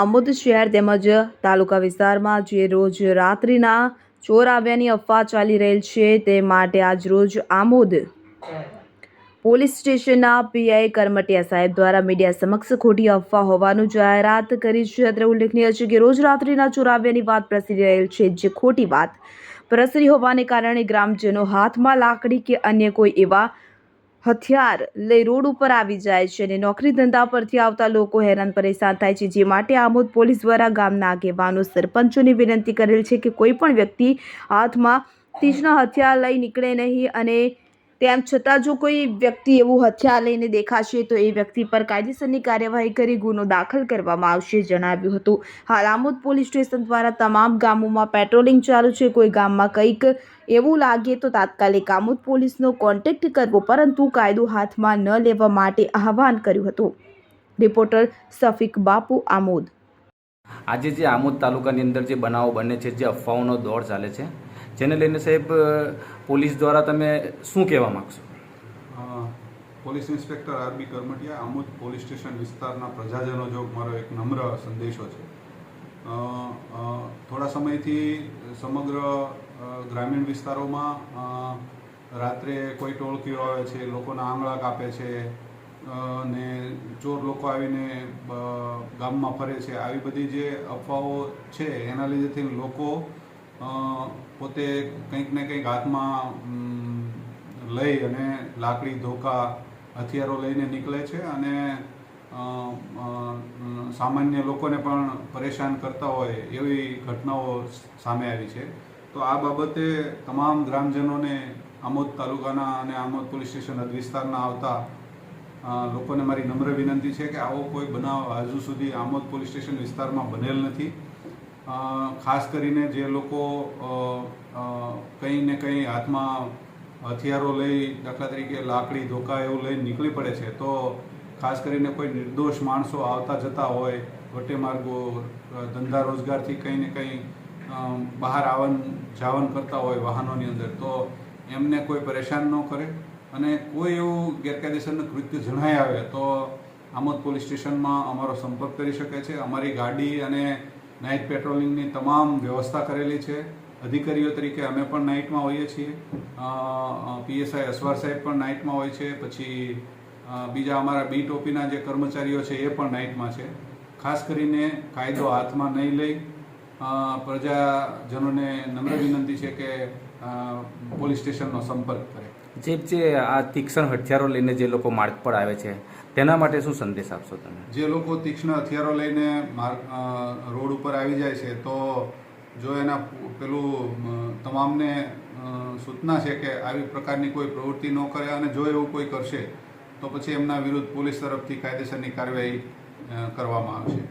આમોદ શહેર તેમજ તાલુકા વિસ્તારમાં જે રોજ રાત્રિના ચોર આવ્યાની અફવા ચાલી રહેલ છે તે માટે આજ રોજ આમોદ પોલીસ સ્ટેશનના પીઆઈ કરમટિયા સાહેબ દ્વારા મીડિયા સમક્ષ ખોટી અફવા હોવાનું જાહેરાત કરી છે. અત્રે ઉલ્લેખનીય છે કે રોજ રાત્રિના ચોર આવ્યાની વાત પ્રસરી રહેલ છે, જે ખોટી વાત પ્રસરી હોવાને કારણે ગ્રામજનો હાથમાં લાકડી કે અન્ય કોઈ એવા હથિયાર લઈ રોડ ઉપર આવી જાય છે અને નોકરી ધંધા પરથી આવતા લોકો હેરાન પરેશાન થાય છે. જે માટે આમોદ પોલીસ દ્વારા ગામના આગેવાનો, સરપંચોને વિનંતી કરેલ છે કે કોઈ પણ વ્યક્તિ હાથમાં તીક્ષ્ણ હથિયાર લઈ નીકળે નહીં અને તેમ છતાં જો કોઈ વ્યક્તિ એવું હથિયાર લઈને દેખાશે, તો એ વ્યક્તિ પર કાયદેસરની કાર્યવાહી કરી ગુનો દાખલ કરવામાં આવશે, જણાવ્યું હતું. હાલ આમોદ પોલીસ સ્ટેશન દ્વારા તમામ ગામોમાં પેટ્રોલિંગ ચાલુ છે. કોઈ ગામમાં કંઈક એવું લાગે તો તાત્કાલિક આમોદ પોલીસનો કોન્ટેક્ટ કરવો, પરંતુ કાયદો હાથમાં ન લેવા માટે આહવાન કર્યું હતું. રિપોર્ટર સફિક બાપુ, આમોદ. આજે જે આમોદ તાલુકાની અંદર જે બનાવો બને છે, જે અફવાઓનો દોર ચાલે છે જેને લઈને સાહેબ પોલીસ દ્વારા તમે શું કહેવા માગશો? Police inspector RB Karamatiya, Amod police station વિસ્તારના પ્રજાજનો જો મારો એક નમ્ર સંદેશો છે. થોડા સમયથી સમગ્ર ગ્રામીણ વિસ્તારોમાં રાત્રે કોઈ ટોળકીઓ આવે છે, લોકોના આંગળા કાપે છે ને ચોર લોકો આવીને ગામમાં ફરે છે, આવી બધી જે અફવાઓ છે, એના લીધેથી લોકો પોતે કંઈક ને કંઈક હાથમાં લઈ અને લાકડી, ધોકા, હથિયારો લઈને નીકળે છે અને સામાન્ય લોકોને પણ પરેશાન કરતા હોય એવી ઘટનાઓ સામે આવી છે. તો આ બાબતે તમામ ગ્રામજનોને આમોદ તાલુકાના અને આમોદ પોલીસ સ્ટેશન વિસ્તારના આવતા લોકોને મારી નમ્ર વિનંતી છે કે આવો કોઈ બનાવ હજુ સુધી આમોદ પોલીસ સ્ટેશન વિસ્તારમાં બનેલ નથી. ખાસ કરીને જે લોકો કંઈ ને કંઈ હાથમાં હથિયારો લઈ, દાખલા તરીકે લાકડી, ધોકા એવું લઈને નીકળી પડે છે, તો ખાસ કરીને કોઈ નિર્દોષ માણસો આવતા જતા હોય, વટે માર્ગો ધંધા રોજગારથી કંઈ ને કંઈ બહાર આવન, જાવન કરતા હોય વાહનોની અંદર, તો એમને કોઈ પરેશાન ન કરે અને કોઈ એવું ગેરકાયદેસરનું કૃત્ય જણાય આવે, તો આમોદ પોલીસ સ્ટેશનમાં અમારો સંપર્ક કરી શકે છે. અમારી ગાડી અને નાઇટ પેટ્રોલિંગની તમામ વ્યવસ્થા કરેલી છે. અધિકારીઓ તરીકે અમે પણ નાઇટમાં હોઈએ છીએ. પીએસઆઈ અસવાર સાહેબ પણ નાઇટમાં હોય છે. પછી બીજા અમારા બી ટોપીના જે કર્મચારીઓ છે એ પણ નાઇટમાં છે. ખાસ કરીને કાયદો હાથમાં નહીં લઈ પ્રજાજનોને નમ્ર વિનંતી છે કે પોલીસ સ્ટેશનનો સંપર્ક કરે. જે જે આ તીક્ષ્ણ હથિયારો લઈને જે લોકો માર્ગ પર આવે છે, તેના માટે શું સંદેશ આપશો તમે? જે લોકો તીક્ષ્ણ હથિયારો લઈને રોડ ઉપર આવી જાય છે, તો જો એના પેલું તમામને સૂચના છે કે આવી પ્રકારની કોઈ પ્રવૃત્તિ ન કરે અને જો એવું કોઈ કરશે, તો પછી એમના વિરુદ્ધ પોલીસ તરફથી કાયદેસરની કાર્યવાહી કરવામાં આવશે.